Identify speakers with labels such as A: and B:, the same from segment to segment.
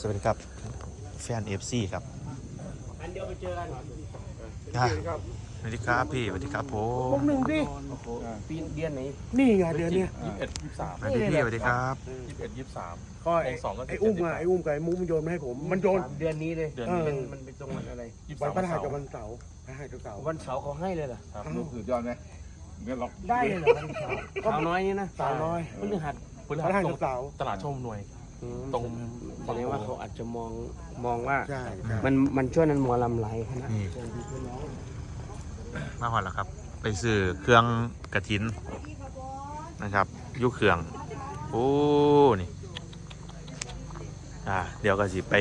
A: สวัสดีครับแฟนเอฟซีครับ
B: อันเดียวไปเจอกัน
A: อะสวัสดีครับพี่สวัสดีครับผ
C: พว
A: ม
C: กหนึ่งดิ
B: ปีเดือนไหน
C: นี่ไงเดือนเนี้ย
D: ยี่สิบเอ็ดยี่สิบสาม
A: สวัสดีพี่สวัสดีครับ
D: ยี่สิบเอ็ดยี่สิบสาม
C: ก็ไอ้
D: สองก็
C: ไอ้อุ้มอะไอ้อุ้มกับไอ้มุกมันโยนมาให้ผมมันโยน
B: เดือนนี้เลย
D: เดือน
C: เอ
D: นี้
C: อ
B: มันเป็นตรงวันอะไร
D: ยี่สิบ
C: วัน
D: สาม
C: พฤหัส
D: เสา
C: กับ
D: ร์
C: วันเสาร์พฤหัสกับเสาร์
B: วันเสาร์เขาให้เลยเหรอ
D: ครับ
C: อ้าว
D: ลูกสุดยอดไหมเงี้ยเรา
B: ได้เลยเหรอวันเสาร์สาวน้อยนี่นะ
C: สาวน้อย
B: พฤหัส
D: พฤ
C: พฤ
D: หั
C: หั
D: ส
C: ส
D: ตร
C: กั
D: ง
C: บเสาร์
D: ตลาดชมหน่วย
B: อืม
D: ตรง
B: อาจจะมองมองว่า
C: ใช่ใช่
B: มันมันช่วงนั้นหมอลำไหลคณะ
A: นี่
B: เชิญพี่พี่น้อง
A: มาหอดแล้วครับ ไปซื้อเครื่องกระถินนะครับอยุเครื่อง โอ้ นี่ อ่า เดี๋ยวก็สิ ไป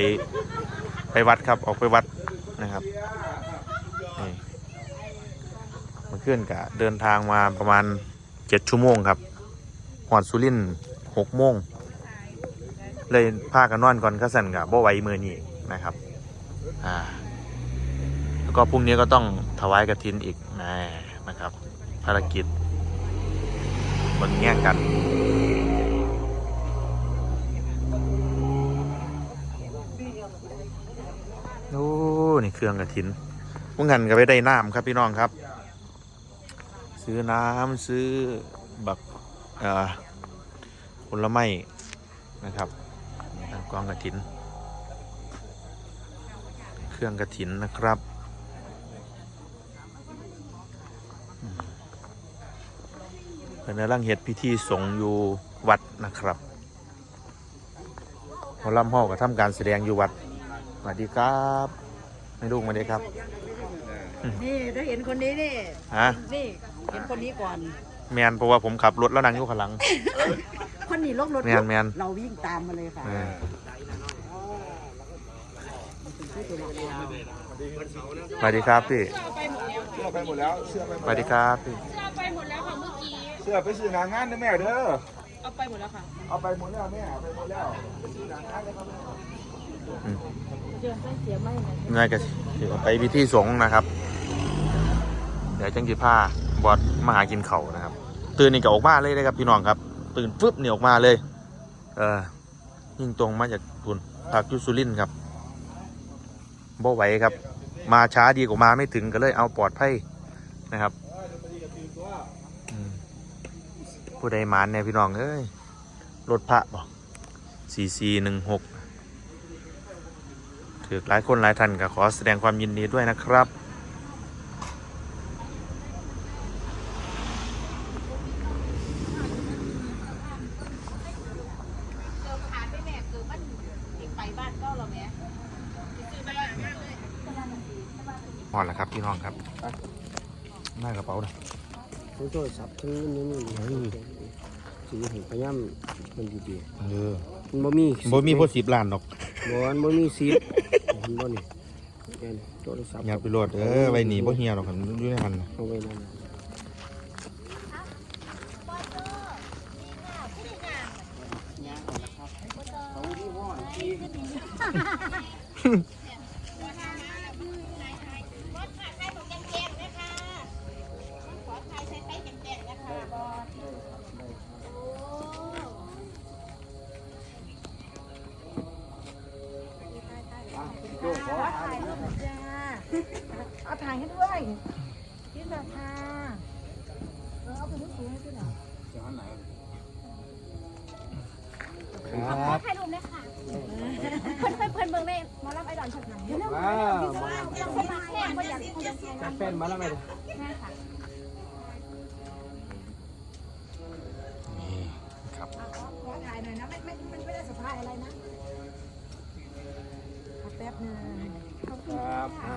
A: ไปวัดครับ ออกไปวัดนะครับ นี่เมาขึ้นกะเดินทางมาประมาณเจ็ดชั่วโมงครับหอดสุรินหกโมง เลยพากันนอนก่อนก็สั่นกับบ่ไหวมือนี่นะครับอ่าแล้วก็พรุ่งนี้ก็ต้องถวายกระถินอีกนะนะครับ ภารกิจบนแง่กันโอ้นี่เครื่องกระถินพวกงันก็ไปได้น้ำครับพี่น้องครับ ซื้อน้ำซื้อบักเอ่อผลไม้นะครับ กองกระถิน เครื่องกระถินนะครับอืมเป็นกำลังเฮ็ดพิธีสงฆ์อยู่วัดนะครับหมอลำห้อก็ทำการแสดงอยู่วัดสวัสดีครับไม่ลูกมาดีครับ
E: นี่ถ้าเห็นคนนี้นี่
A: ฮะ
E: นี่ เห็นคนนี้ก่อน
A: แมนเพราะว่าผมขับรถแล้วนั่งอยู่ข้างหลัง
E: คนนี้ลงรถ
A: แมนแมน
E: เราวิ่งตามมาเลยค่ะ
A: เออสวัสดีครับพี่
D: เสื้อไปหมดแล้วเสื้อไปห
A: ส
D: มด
A: วัสดีครับพี่
F: เอาไปหมดแล้วค่ะเมื่อกี้
D: เสื้อไปซื้อหนางานนะแม่เด้อ
F: เอาไปหมดแล้วค่ะ
D: เอาไปหมดแล้วแม่เอาไปหมดแล้วไปซื้อหนางานเลยครับ
A: อืม
E: เดือนเสียไม่นะ
A: ง่ายกันสิไปพิธีสงฆ์นะครับ เดี๋ยวจังจีผ้าบอดมาหากินเขาวนะครับ ตื่นนี่ก็ออกมาเลยนะครับพี่น้องครับ ตื่นฟึบเหนี่ออกมาเลย เออยิ่งตรงมาจากทุนภาคอยุสุรินครับบ่ไหวครับ มาช้าดีกว่ามาไม่ถึงก็เลยเอาปลอดภัยนะครับผู้ใดหมานเนี่ยพี่น้องเอ้ยรถพระบอกสี่สี่หนึ่งหกถือหลายคนหลายท่านก็ขอแสดงความยินดีด้วยนะครับ
F: เจอผ่านไปแม่เกิดมันไปบ้านก็เราแม่ซื้อไปแล้ว
A: หอดแล้วครับพี่น้องครับหน้ากระเป๋าเลย
B: ทั้งโทรศัพท์ทั้งนี่นี่นี่สีเห็นพยายามมันดี
A: เออ
B: ๆมันบ่มี
A: บ่มีพอสิบล้านดอก
B: บ่มันบ่มีซีดเห็นบ่นี่แม่นโทรศัพท์
A: อย่าไปโหลดเออไว้หนีบ่เฮียหรอกครับอยู่ในหันน่ะ
B: เอาไว้นั่น
E: เอาถ่ายให้ด้วยพี่สัทธาเออเอาไปสูงให้พี่หน่อย
B: ครับ
F: ถ่ายรูปเลยค่ะ เพื่อนเพื่อนเพื่อนเบิ่งได้หมารับไอดอนช็อตไหน
B: ว้าว
F: ยังไม่มาแค่ก็อยากอยาก
B: จัดแฟนมาแล้วไหมล่ะ
F: แม่ค่ะ
A: นี่ครับ
E: ขอถ่ายหน่อยนะไม่ไม่ไม่ได้สะพายอะไรนะเอาแป๊บหนึงขอบคุณ
B: ครับ
E: ค่ะ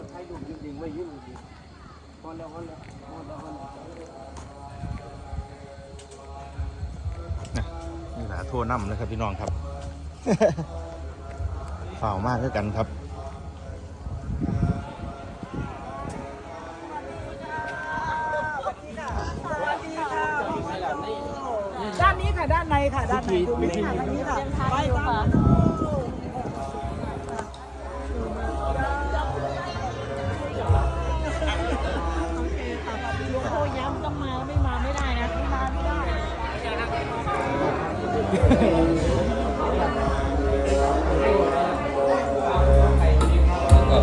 E: า
B: ถ่ายรูปจริงๆไว้อยู่นี่พอแล้วพอแล้วพอแล้วพอแล้ว
A: นี่แหละโทษน้ำนะครับพี่น้องครับ ฝ่าวมากด้วยกันครับ
E: ด้านในดูไม่ค่ะทางนี้ค่ะไปตาม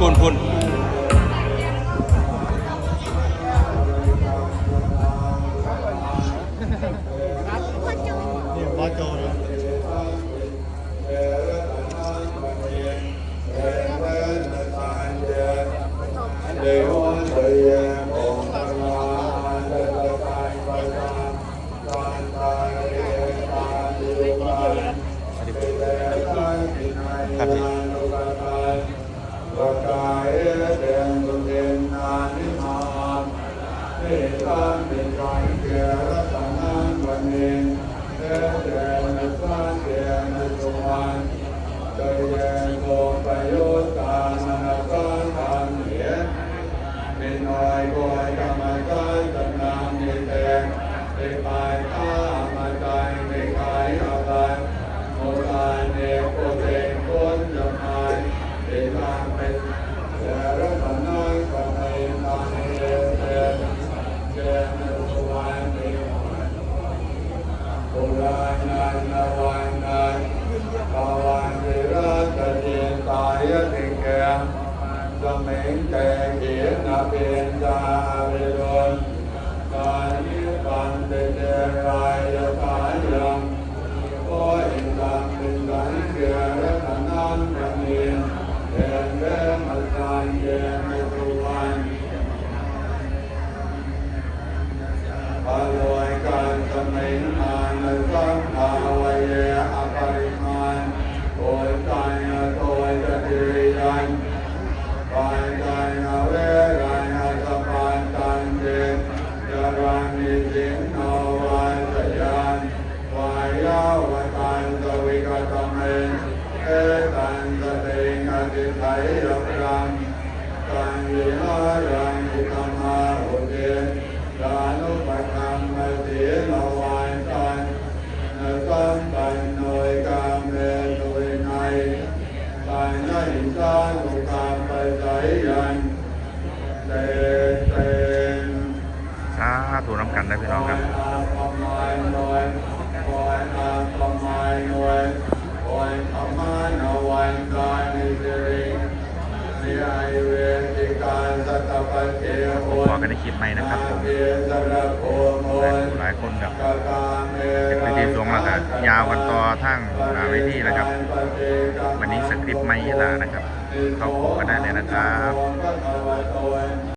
G: ปุ่นปุ่น Pra cá. เมงเกเกียนาเป็นจาเรดนตานิปันเตเจรายยกายังโออินตังเป็นสันเกลระนันตะเนเตเวมัสสานเย นะ
A: พี่น้องครับ
G: กัน
A: ในคลิปใหม่นะครับผมหลายคนแบ
G: บเป็
A: นพิธีสวงแล้วก็ยาวกันต่อทั้งมาไว้ที่นะครับ วันนี้สคริปต์ใหม่ยะลานะครับ เขาขอกันได้เลยนะครับ